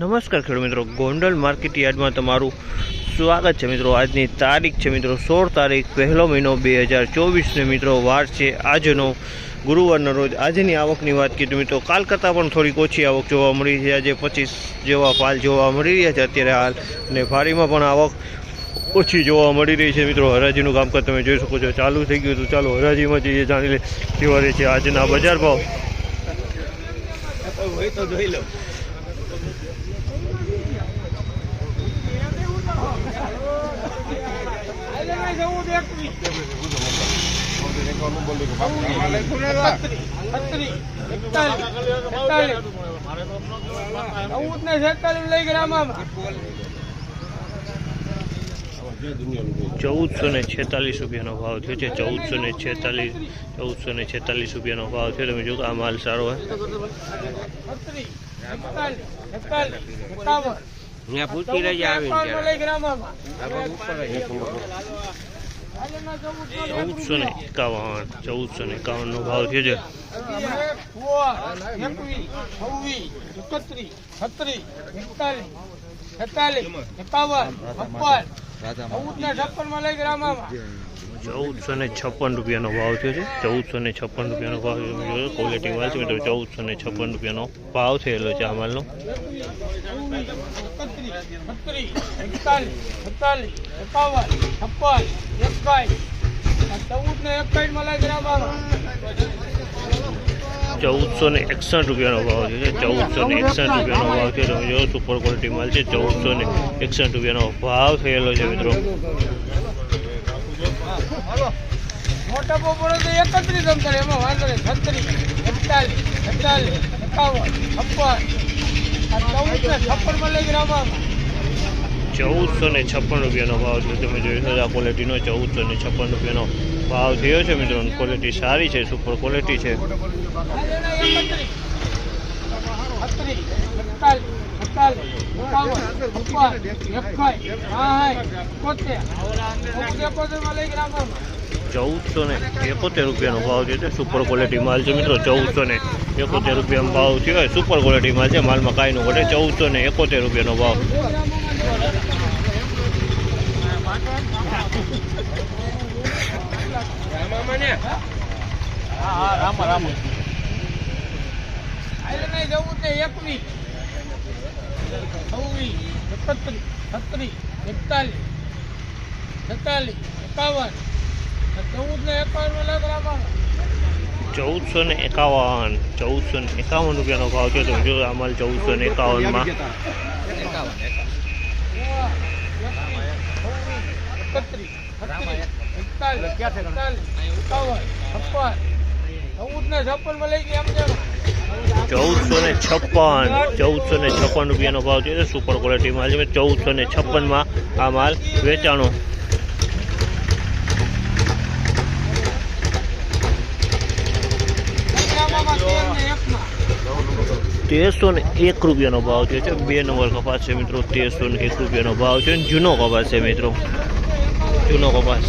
નમસ્કાર ખેડૂત મિત્રો, ગોંડલ માર્કેટ યાર્ડમાં તમારું સ્વાગત છે મિત્રો. આજની તારીખ છે મિત્રો, સોળ તારીખ, પહેલો મહિનો બે હજાર ચોવીસને મિત્રો, વાર છે આજનો ગુરુવારના રોજ. આજની આવકની વાત તો મિત્રો કાલ કરતાં પણ થોડીક ઓછી આવક જોવા મળી છે. આજે પચીસ જેવા પાલ જોવા મળી રહ્યા છે. અત્યારે હાલ અને ફાળીમાં પણ આવક ઓછી જોવા મળી રહી છે મિત્રો. હરાજીનું કામકાજ તમે જોઈ શકો છો. ચાલુ થઈ ગયું તો ચાલો હરાજીમાં જઈએ, જાણી લે કેવા રહે છે આજના બજાર ભાવ. ચૌદ ને છેતાલીસ લઈ ગયા આમાં ચૌદસો ને છેતાલીસ રૂપિયાનો ભાવ થયો છે ચૌદસો ને છેતાલીસ ચૌદસો ને છેતાલીસ રૂપિયાનો ભાવ થયો તમે જો કે આ માલ સારો હોય એકાવન. ત્યાં પૂછી રહી આવે ચૌદસો ને એકાવન ચૌદસો ને એકાવનનો ભાવ થયો છે. એકવીસ છવ્વીસ એકત્રીસ છત્રીસ એકતાલીસ છેતાલીસ એકાવન છપ્પન. ચૌદ ને છપ્પનમાં લઈ ગયા આમાં. ચૌદસો ને છપ્પન રૂપિયાનો ભાવ થયો છે. ચૌદસો ને છપ્પન રૂપિયાનો ભાવ જોયો ક્વોલિટી છે મિત્રો ચૌદસો ને છપ્પન રૂપિયાનો ભાવ થયેલો છે આ માલનો ચૌદસો ને એકસઠ રૂપિયાનો ભાવ છે. ચૌદસો ને એકસઠ રૂપિયાનો ભાવ છે. સુપર ક્વોલિટી માલ છે, ચૌદસો ને એકસઠ રૂપિયાનો ભાવ થયેલો છે મિત્રો. મોટા બપોરે તો એકત્રીસ અંતર એમાં વાંધો નહીં છત્રીસ એકતાલીસ એકતાલીસ એકાવન છપ્પન. આ ચૌદ ને છપ્પનમાં લઈ ગયા આમાં ચૌદસો ને છપ્પન રૂપિયાનો ભાવ છે. તમે જોઈ શકો આ ક્વોલિટીનો ચૌદસો ને છપ્પન રૂપિયાનો ભાવ થયો છે મિત્રો. ક્વોલિટી સારી છે સુપર ક્વોલિટી છે. ચૌદસો ને એકોતેર રૂપિયાનો ભાવ છે સુપર ક્વોલિટી માલ છે મિત્રો ચૌદસો ને એકોતેર રૂપિયાનો ભાવ હોય સુપર ક્વોલિટી માલ છે, માલમાં કાંઈ નું ઘટે. ચૌદસો ને એકોતેર રૂપિયાનો ભાવ. એકતાલીસ સત્તાલીસ એકાવન ચૌદસો ને એકાવન. ચૌદસો ને એકાવન રૂપિયાનો ભાવ છે. તો જો માલ ચૌદસો ને એકાવનમાં. ચૌદસો ને છપ્પન. ચૌદસો ને છપ્પન રૂપિયાનો ભાવ છે. સુપર ક્વોલિટી માલ છે. ચૌદસો ને છપ્પનમાં આ માલ વેચાણો તેરસો ને એક રૂપિયાનો ભાવ થયો છે. બે નંબર કપાસ છે મિત્રો તેરસો ને એક રૂપિયાનો ભાવ છે. જૂનો કપાસ છે મિત્રો. જૂનો કપાસ.